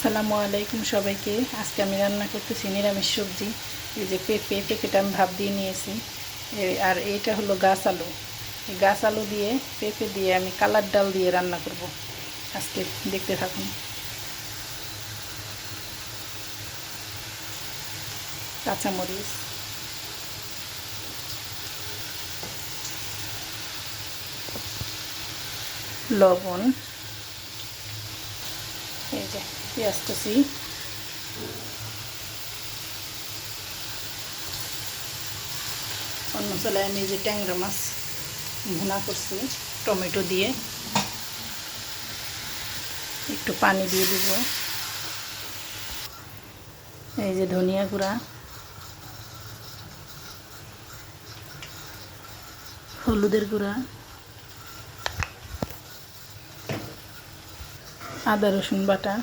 আসসালামু আলাইকুম সবাইকে। আজকে আমি রান্না করতেছি নিরামিষ সবজি। এই যে পেঁপে পেঁপেটা আমি ভাব দিয়ে নিয়েছি। আর এইটা হলো গাছ আলু। এই গাছ আলু দিয়ে, পেঁপে দিয়ে আমি কালার ডাল দিয়ে রান্না করব। আজকে দেখতে থাকুন। কাঁচামরিচ। লবণ। এই যে পেঁয়াজ কুচি অন্য চলে আমি যে ট্যাংরা মাছ ভুনা করছি, টমেটো দিয়ে। একটু পানি দিয়ে দিব। এই যে ধনিয়া গুঁড়া। হলুদের গুঁড়া। আদা রসুন বাটা।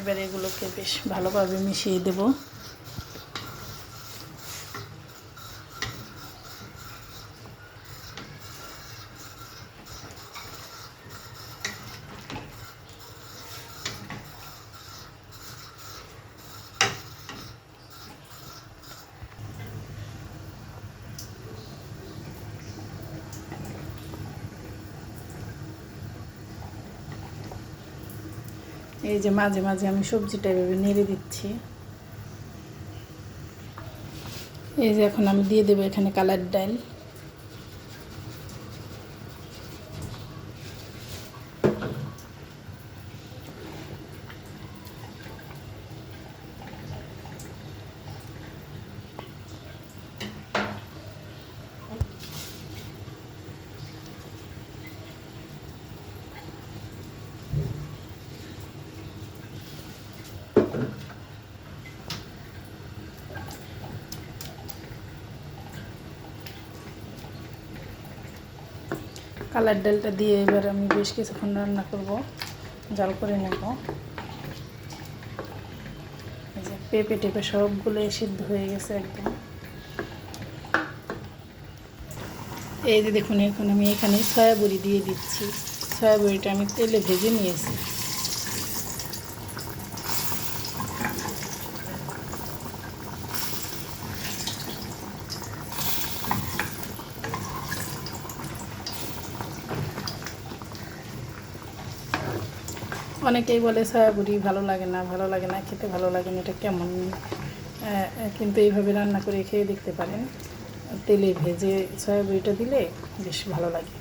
এবার এগুলোকে বেশ ভালোভাবে মিশিয়ে দেব। এই যে মাঝে মাঝে আমি সবজিটা এভাবে নেড়ে দিচ্ছি। এই যে এখন আমি দিয়ে দেবো এখানে কালার ডাল। কালার ডালটা দিয়ে এবার আমি বেশ কিছুক্ষণ রান্না করব। জাল করে নেব। পেঁপে টেপে সবগুলো সিদ্ধ হয়ে গেছে একদম। এই যে দেখুন, এখন আমি এখানে সয়াবড়ি দিয়ে দিচ্ছি। সয়াবড়িটা আমি তেলে ভেজে নিয়েছি। অনেকেই বলে সয়াবড়ি ভালো লাগে না, ভালো লাগে না, খেতে ভালো লাগে না, এটা কেমন? কিন্তু এইভাবে রান্না করে খেয়ে দেখতে পারেন, তেলে ভেজে সয়াবড়িটা দিলে বেশ ভালো লাগে।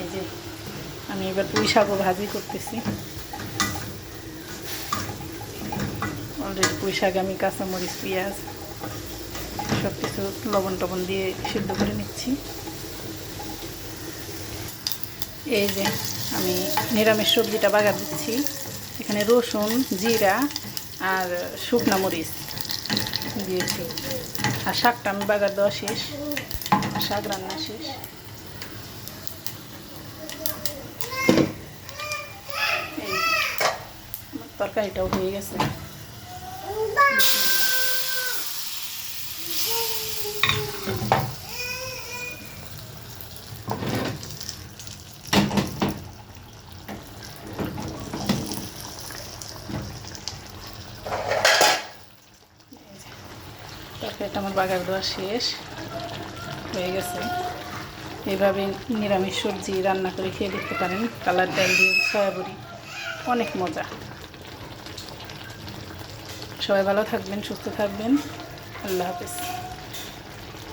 এই যে আমি এবার পুঁই শাকও ভাজি করতেছি। অলরেডি পুঁই শাক, আমি কাঁচামরিচ, পেঁয়াজ সব কিছু লবণ টবণ দিয়ে সিদ্ধ করে নিচ্ছি। এই যে আমি নিরামিষ সবজিটা বাগার দিচ্ছি। এখানে রসুন, জিরা আর শুকনা মরিচ দিয়েছি। আর শাকটা আমি বাগার দেওয়া শেষ আর শাক রান্না শেষ। তরকারিটাও হয়ে গেছে। আমার বাগার দেওয়া শেষ হয়ে গেছে। এইভাবে নিরামিষ সবজি রান্না করে খেয়ে দেখতে পারেন, কালার ডাল দিয়ে সয়াবড়ি, অনেক মজা। সবাই ভালো থাকবেন, সুস্থ থাকবেন। আল্লাহ হাফিজ।